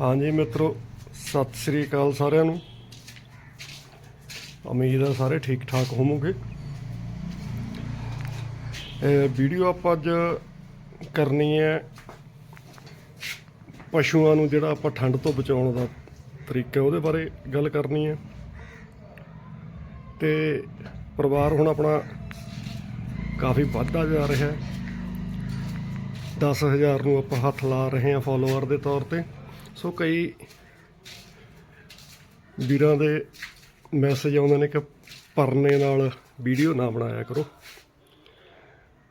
ਹਾਂਜੀ ਮਿੱਤਰੋ, ਸਤਿ ਸ੍ਰੀ ਅਕਾਲ ਸਾਰਿਆਂ ਨੂੰ। ਉਮੀਦ ਹੈ ਸਾਰੇ ਠੀਕ ਠਾਕ ਹੋਵੋਗੇ। ਇਹ ਵੀਡੀਓ ਆਪਾਂ ਅੱਜ ਕਰਨੀ ਹੈ ਪਸ਼ੂਆਂ ਨੂੰ ਜਿਹੜਾ ਆਪਾਂ ਠੰਡ ਤੋਂ ਬਚਾਉਣ ਦਾ ਤਰੀਕਾ ਉਹਦੇ ਬਾਰੇ ਗੱਲ ਕਰਨੀ ਹੈ। ਤੇ ਪਰਿਵਾਰ ਹੁਣ ਆਪਣਾ ਕਾਫੀ ਵੱਧਦਾ ਜਾ ਰਿਹਾ ਹੈ। 10000 ਨੂੰ ਆਪਾਂ ਹੱਥ ਲਾ ਰਹੇ ਹਾਂ ਫਾਲੋਅਰ ਦੇ ਤੌਰ ਤੇ। ਸੋ ਕਈ ਵੀਰਾਂ ਦੇ ਮੈਸੇਜ ਆਉਂਦੇ ਨੇ ਕਿ ਪਰਨੇ ਨਾਲ ਵੀਡੀਓ ਨਾ ਬਣਾਇਆ ਕਰੋ।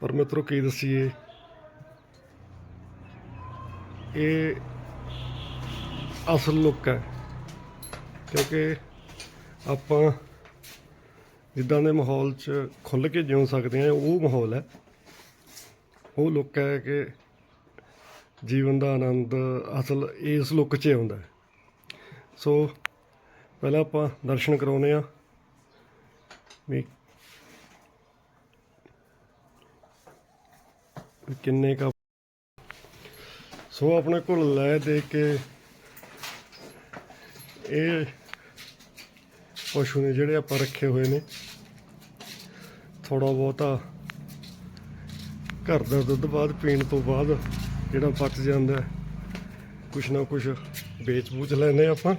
ਪਰ ਮਿੱਤਰੋ, ਕੀ ਦਸੀਏ? ਇਹ ਅਸਲ ਲੁੱਕ ਹੈ, ਕਿਉਂਕਿ ਆਪਾਂ ਜਿੱਦਾਂ ਦੇ ਮਾਹੌਲ 'ਚ ਖੁੱਲ ਕੇ ਜਿਉ ਸਕਦੇ ਆ ਉਹ ਮਾਹੌਲ ਹੈ। ਉਹ ਲੁੱਕ ਹੈ ਕਿ ਜੀਵਨ ਦਾ ਆਨੰਦ ਅਸਲ ਇਸ ਲੁੱਕ 'ਚ ਆਉਂਦਾ ਸੋ ਪਹਿਲਾਂ ਆਪਾਂ ਦਰਸ਼ਨ ਕਰਾਉਨੇ ਆ ਵੀ ਵੀ ਕਿੰਨੇ ਕਾ ਸੋ ਆਪਣੇ ਕੋਲ ਲੈ ਦੇ ਕੇ ਇਹ ਪਸ਼ੂ ਨੇ ਜਿਹੜੇ ਆਪਾਂ ਰੱਖੇ ਹੋਏ ਨੇ ਥੋੜਾ ਬਹੁਤਾ ਘਰ ਦਾ ਦੁੱਧ ਬਾਅਦ ਪੀਣ ਤੋਂ ਬਾਅਦ ਜਿਹੜਾ ਬਚ ਜਾਂਦਾ ਕੁਛ ਨਾ ਕੁਛ ਵੇਚ ਬੂਚ ਲੈਂਦੇ ਆਪਾਂ।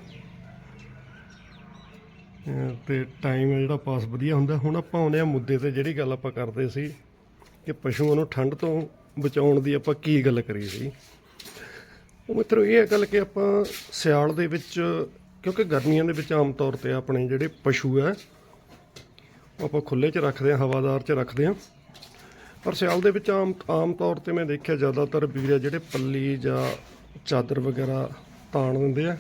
ਅਹ ਤੇ ਟਾਈਮ ਜਿਹੜਾ ਪਾਸ ਵਧੀਆ ਹੁੰਦਾ। ਹੁਣ ਆਪਾਂ ਆਉਂਦੇ ਆ ਮੁੱਦੇ ਤੇ, ਜਿਹੜੀ ਗੱਲ ਆਪਾਂ ਕਰਦੇ ਸੀ ਕਿ ਪਸ਼ੂਆਂ ਨੂੰ ਠੰਡ ਤੋਂ ਬਚਾਉਣ ਦੀ ਆਪਾਂ ਕੀ ਗੱਲ ਕਰੀ ਸੀ। ਉਹ ਮਿੱਤਰੋ, ਇਹ ਹੈ ਗੱਲ ਕਿ ਆਪਾਂ ਸਿਆਲ ਦੇ ਵਿੱਚ, ਕਿਉਂਕਿ ਗਰਮੀਆਂ ਦੇ ਵਿੱਚ ਆਮ ਤੌਰ ਤੇ ਆਪਣੇ ਜਿਹੜੇ ਪਸ਼ੂ ਹੈ, ਉਹ ਆਪਾਂ ਖੁੱਲੇ 'ਚ ਰੱਖਦੇ ਹਾਂ, ਹਵਾਦਾਰ 'ਚ ਰੱਖਦੇ ਹਾਂ। ਪਰ ਸਿਆਲ ਦੇ ਵਿੱਚ ਆਮ ਆਮ ਤੌਰ ਤੇ ਮੈਂ ਦੇਖਿਆ ਜ਼ਿਆਦਾਤਰ ਵੀਰ ਆ ਜਿਹੜੇ ਪੱਲੀ ਜਾਂ ਚਾਦਰ ਵਗੈਰਾ ਤਾਣ ਦਿੰਦੇ ਆ।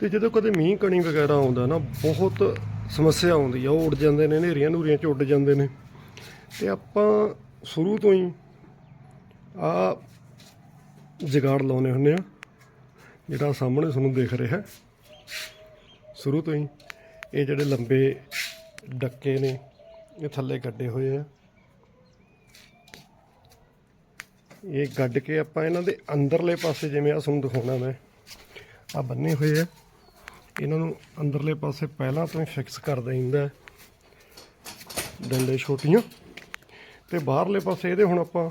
ਤੇ ਜਦੋਂ ਕਦੇ ਮੀਂਹ ਕਣੀ ਵਗੈਰਾ ਆਉਂਦਾ ਨਾ, ਬਹੁਤ ਸਮੱਸਿਆ ਆਉਂਦੀ ਆ। ਉਹ ਉੱਡ ਜਾਂਦੇ ਨੇ, ਹਨੇਰੀਆਂ ਨੂਰੀਆਂ ਚ ਉੱਡ ਜਾਂਦੇ ਨੇ। ਤੇ ਆਪਾਂ ਸ਼ੁਰੂ ਤੋਂ ਹੀ ਆ ਜਗਾੜ ਲਾਉਨੇ ਹੁੰਨੇ ਆ। ਜਿਹੜਾ ਸਾਹਮਣੇ ਤੁਹਾਨੂੰ ਦਿਖ ਰਿਹਾ। ਸ਼ੁਰੂ ਤੋਂ ਹੀ ਇਹ ਜਿਹੜੇ ਲੰਬੇ ਡੱਕੇ ਨੇ, ਇਹ ਥੱਲੇ ਕੱਢੇ ਹੋਏ ਆ। ਇਹ ਗੱਡ ਕੇ ਆਪਾਂ ਇਹਨਾਂ ਦੇ ਅੰਦਰਲੇ ਪਾਸੇ ਜਿਵੇਂ ਆ ਤੁਹਾਨੂੰ ਦਿਖਾਉਣਾ ਮੈਂ ਆ ਬੰਨੇ ਹੋਏ ਆ। ਇਹਨਾਂ ਨੂੰ ਅੰਦਰਲੇ ਪਾਸੇ ਪਹਿਲਾਂ ਤੋਂ ਹੀ ਫਿਕਸ ਕਰ ਦਿੰਦਾ ਡੰਡੇ ਛੋਟੀਆਂ। ਤੇ ਬਾਹਰਲੇ ਪਾਸੇ ਇਹਦੇ ਹੁਣ ਆਪਾਂ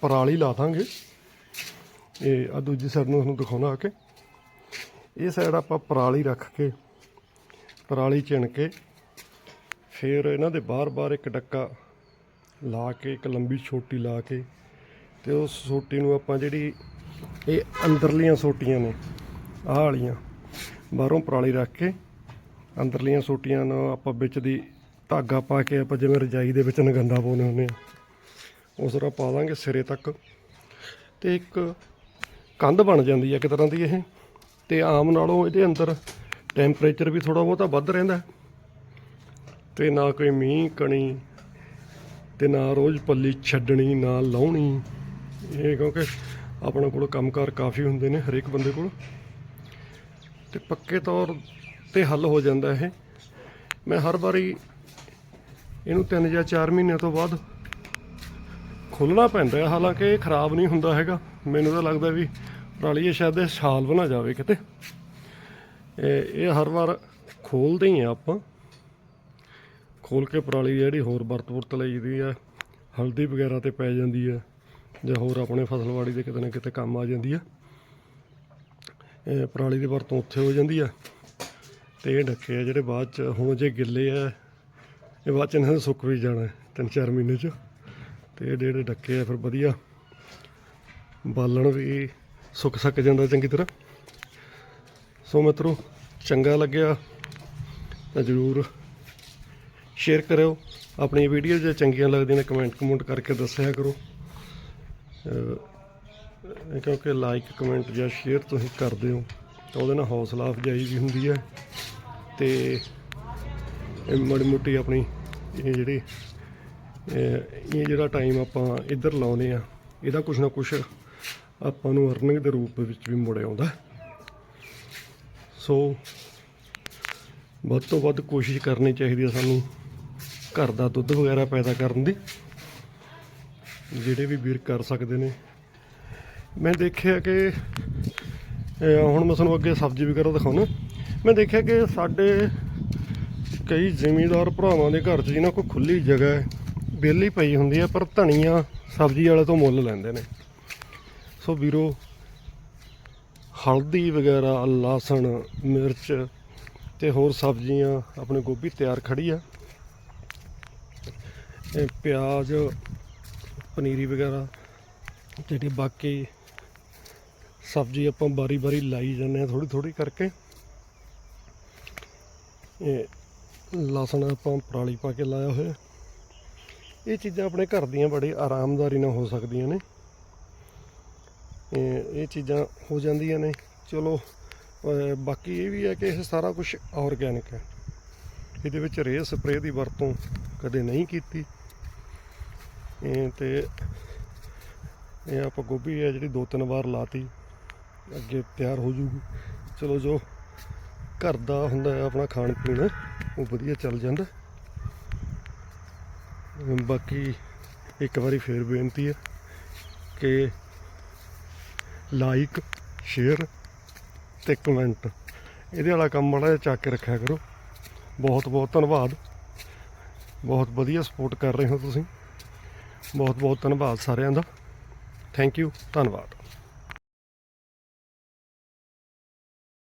ਪਰਾਲੀ ਲਾ ਦਾਂਗੇ। ਇਹ ਆ ਦੂਜੀ ਸਾਈਡ ਨੂੰ ਤੁਹਾਨੂੰ ਦਿਖਾਉਣਾ ਆ ਕੇ। ਇਹ ਸਾਈਡ ਆਪਾਂ ਪਰਾਲੀ ਰੱਖ ਕੇ, ਪਰਾਲੀ ਚਿਣ ਕੇ, ਫਿਰ ਇਹਨਾਂ ਦੇ ਬਾਹਰ-ਬਾਹਰ ਇੱਕ ਡੱਕਾ ਲਾ ਕੇ, ਇੱਕ ਲੰਬੀ ਛੋਟੀ ਲਾ ਕੇ ਤੇ ਉਸ ਸੋਟੀ ਨੂੰ ਆਪਾਂ ਜਿਹੜੀ ਇਹ ਅੰਦਰਲੀਆਂ ਸੋਟੀਆਂ ਨੇ, ਆਹ ਵਾਲੀਆਂ, ਬਾਹਰੋਂ ਪਰਾਲੀ ਰੱਖ ਕੇ ਅੰਦਰਲੀਆਂ ਸੋਟੀਆਂ ਨੂੰ ਆਪਾਂ ਵਿੱਚ ਦੀ ਧਾਗਾ ਪਾ ਕੇ ਆਪਾਂ ਜਿਵੇਂ ਰਜਾਈ ਦੇ ਵਿੱਚ ਨਗੰਦਾ ਪਾਉਂਦੇ ਹੁੰਦੇ ਆ ਉਸ ਤਰ੍ਹਾਂ ਪਾ ਦਾਂਗੇ ਸਿਰੇ ਤੱਕ ਤੇ ਇੱਕ ਕੰਧ ਬਣ ਜਾਂਦੀ ਹੈ ਇੱਕ ਤਰ੍ਹਾਂ ਦੀ ਇਹ ਤੇ ਆਮ ਨਾਲੋਂ ਇਹਦੇ ਅੰਦਰ ਟੈਂਪਰੇਚਰ ਵੀ ਥੋੜਾ ਬਹੁਤਾ ਵੱਧ ਰਹਿੰਦਾ ਹੈ। ਤੇ ਨਾ ਕੋਈ ਮੀਂਹ, ਕਣੀ ਤੇ ਨਾ ਰੋਜ਼ ਪੱਲੀ ਛੱਡਣੀ, ਨਾ ਲਾਉਣੀ ਇਹ ਕਿਉਂਕਿ ਆਪਣੇ ਕੋਲ ਕੰਮਕਾਰ ਕਾਫੀ ਹੁੰਦੇ ਨੇ ਹਰੇਕ ਬੰਦੇ ਕੋਲ। ਤੇ ਪੱਕੇ ਤੌਰ ਤੇ ਹੱਲ ਹੋ ਜਾਂਦਾ ਇਹ। ਮੈਂ ਹਰ ਵਾਰੀ ਇਹਨੂੰ 3 ਜਾਂ 4 ਮਹੀਨਿਆਂ ਤੋਂ ਬਾਅਦ ਖੋਲਣਾ ਪੈਂਦਾ ਹੈ। ਹਾਲਾਂਕਿ ਇਹ ਖਰਾਬ ਨਹੀਂ ਹੁੰਦਾ ਹੈਗਾ। ਮੈਨੂੰ ਤਾਂ ਲੱਗਦਾ ਵੀ ਪਰਾਲੀ ਇਹ ਸ਼ਾਇਦ ਇਹ ਸਾਲ ਬਣਾ ਜਾਵੇ ਕਿਤੇ। ਇਹ ਹਰ ਵਾਰ ਖੋਲਦੇ ਹੀ ਆ ਆਪਾਂ। ਖੋਲ ਕੇ ਪਰਾਲੀ ਜਿਹੜੀ ਹੋਰ ਵਰਤ ਵਰਤ ਲਈਦੀ ਆ, ਹਲਦੀ ਵਗੈਰਾ ਤੇ ਪੈ ਜਾਂਦੀ ਆ। ਜਾਂ ਹੋਰ ਆਪਣੇ ਫਸਲਵਾੜੀ ਦੇ ਕਿਤੇ ਨਾ ਕਿਤੇ ਕੰਮ ਆ ਜਾਂਦੀ ਆ, ਇਹ ਪਰਾਲੀ ਦੀ ਵਰਤੋਂ ਉੱਥੇ ਹੋ ਜਾਂਦੀ ਆ। ਤੇ ਇਹ ਡੱਕੇ ਆ ਜਿਹੜੇ ਬਾਅਦ ਚ, ਹੁਣ ਜੇ ਗਿੱਲੇ ਆ, ਇਹ ਬਾਅਦ ਚ ਇਹਨਾਂ ਨੇ ਸੁੱਕ ਵੀ ਜਾਣਾ ਤਿੰਨ ਚਾਰ ਮਹੀਨੇ ਚ। ਤੇ ਇਹ ਜਿਹੜੇ ਡੱਕੇ ਆ, ਫਿਰ ਵਧੀਆ ਬਾਲਣ ਵੀ ਸੁੱਕ ਸੱਕ ਜਾਂਦਾ ਚੰਗੀ ਤਰ੍ਹਾਂ। ਸੋ ਮਿੱਤਰੋ, ਚੰਗਾ ਲੱਗਿਆ ਤਾਂ ਜ਼ਰੂਰ ਸ਼ੇਅਰ ਕਰਿਓ। ਆਪਣੀ ਵੀਡੀਓ ਜੇ ਚੰਗੀਆਂ ਲੱਗਦੀਆਂ ਨੇ ਕਮੈਂਟ ਕਮੈਂਟ ਕਰਕੇ ਦੱਸਿਆ ਕਰੋ। ਕਿਉਂਕਿ ਲਾਈਕ ਕਮੈਂਟ ਜਾਂ ਸ਼ੇਅਰ ਤੁਸੀਂ ਕਰਦੇ ਹੋ, ਤਾਂ ਉਹਦੇ ਨਾਲ ਹੌਸਲਾ ਅਫਜਾਈ ਵੀ ਹੁੰਦੀ ਹੈ ਤੇ ਇਹ ਮਾੜੀ ਮੋਟੀ ਆਪਣੀ ਇਹ ਜਿਹੜੀ ਇਹ ਜਿਹੜਾ ਟਾਈਮ ਆਪਾਂ ਇੱਧਰ ਲਾਉਨੇ ਆ ਇਹਦਾ ਕੁਛ ਨਾ ਕੁਛ ਆਪਾਂ ਨੂੰ ਅਰਨਿੰਗ ਦੇ ਰੂਪ ਵਿੱਚ ਵੀ ਮੁੜ ਆਉਂਦਾ। ਸੋ ਵੱਧ ਤੋਂ ਵੱਧ ਕੋਸ਼ਿਸ਼ ਕਰਨੀ ਚਾਹੀਦੀ ਹੈ ਸਾਨੂੰ ਘਰ ਦਾ ਦੁੱਧ ਵਗੈਰਾ ਪੈਦਾ ਕਰਨ ਦੀ। ਜਿਹੜੇ ਵੀ ਵੀਰ ਕਰ ਸਕਦੇ ਨੇ। ਮੈਂ ਦੇਖਿਆ ਕਿ ਹੁਣ ਮੈਂ ਤੁਹਾਨੂੰ ਅੱਗੇ ਸਬਜ਼ੀ ਵਗੈਰਾ ਦਿਖਾਉਣਾ। ਮੈਂ ਦੇਖਿਆ ਕਿ ਸਾਡੇ ਕਈ ਜ਼ਿਮੀਂਦਾਰ ਭਰਾਵਾਂ ਦੇ ਘਰ 'ਚ ਜਿਹਨਾਂ ਕੋਲ ਖੁੱਲੀ ਜਗ੍ਹਾ ਹੈ, ਵਿਹਲੀ ਪਈ ਹੁੰਦੀ ਹੈ, ਪਰ ਧਨੀਆ ਸਬਜ਼ੀ ਵਾਲੇ ਤੋਂ ਮੁੱਲ ਲੈਂਦੇ ਨੇ। ਸੋ ਵੀਰੋ, ਹਲਦੀ ਵਗੈਰਾ, ਲਸਣ, ਮਿਰਚ ਤੇ ਹੋਰ ਸਬਜ਼ੀਆਂ ਆਪਣੇ ਗੋਭੀ ਤਿਆਰ ਖੜੀ ਆ। ਇਹ ਪਿਆਜ਼ ਪਨੀਰੀ ਵਗੈਰਾ ਜਿਹੜੀ ਬਾਕੀ ਸਬਜ਼ੀ ਆਪਾਂ ਬਾਰੀ-ਬਾਰੀ ਲਾਈ ਜਾਂਦੇ ਆ ਥੋੜੀ ਥੋੜੀ ਕਰਕੇ। ਇਹ ਲਸਣ ਆਪਾਂ ਪਰਾਲੀ ਪਾ ਕੇ ਲਾਇਆ ਹੋਇਆ। ਇਹ ਚੀਜ਼ਾਂ ਆਪਣੇ ਘਰ ਦੀਆਂ ਬੜੀ ਆਰਾਮਦਾਰੀ ਨਾਲ ਹੋ ਸਕਦੀਆਂ ਨੇ। ਇਹ ਚੀਜ਼ਾਂ ਹੋ ਜਾਂਦੀਆਂ ਨੇ। ਚਲੋ ਬਾਕੀ ਇਹ ਵੀ ਹੈ ਕਿ ਇਹ ਸਾਰਾ ਕੁਝ ਆਰਗੈਨਿਕ ਹੈ। ਇਹਦੇ ਵਿੱਚ ਰੇਹ ਸਪਰੇਅ ਦੀ ਵਰਤੋਂ ਕਦੇ ਨਹੀਂ ਕੀਤੀ। ਇਹ ਤੇ ਇਹ ਆਪਾਂ ਗੋਭੀ ਹੈ ਜਿਹੜੀ ਦੋ ਤਿੰਨ ਵਾਰ ਲਾਤੀ, ਅੱਗੇ ਤਿਆਰ ਹੋ ਜੂਗੀ। ਚਲੋ ਜੋ ਘਰ ਦਾ ਹੁੰਦਾ ਹੈ ਆਪਣਾ ਖਾਣ ਪੀਣ, ਉਹ ਵਧੀਆ ਚੱਲ ਜਾਂਦਾ। ਬਾਕੀ ਇੱਕ ਵਾਰੀ ਫੇਰ ਬੇਨਤੀ ਹੈ ਕਿ ਲਾਈਕ ਸ਼ੇਅਰ ਤੇ ਕਮੈਂਟ ਇਹਦੇ ਵਾਲਾ ਕੰਮ ਮਾੜਾ ਜਿਹਾ ਚੱਕ ਕੇ ਰੱਖਿਆ ਕਰੋ। ਬਹੁਤ ਬਹੁਤ ਧੰਨਵਾਦ। ਬਹੁਤ ਵਧੀਆ ਸਪੋਰਟ ਕਰ ਰਹੇ ਹੋ ਤੁਸੀਂ। ਬਹੁਤ ਬਹੁਤ ਧੰਨਵਾਦ ਸਾਰਿਆਂ ਦਾ। ਥੈਂਕ ਯੂ ਧੰਨਵਾਦ।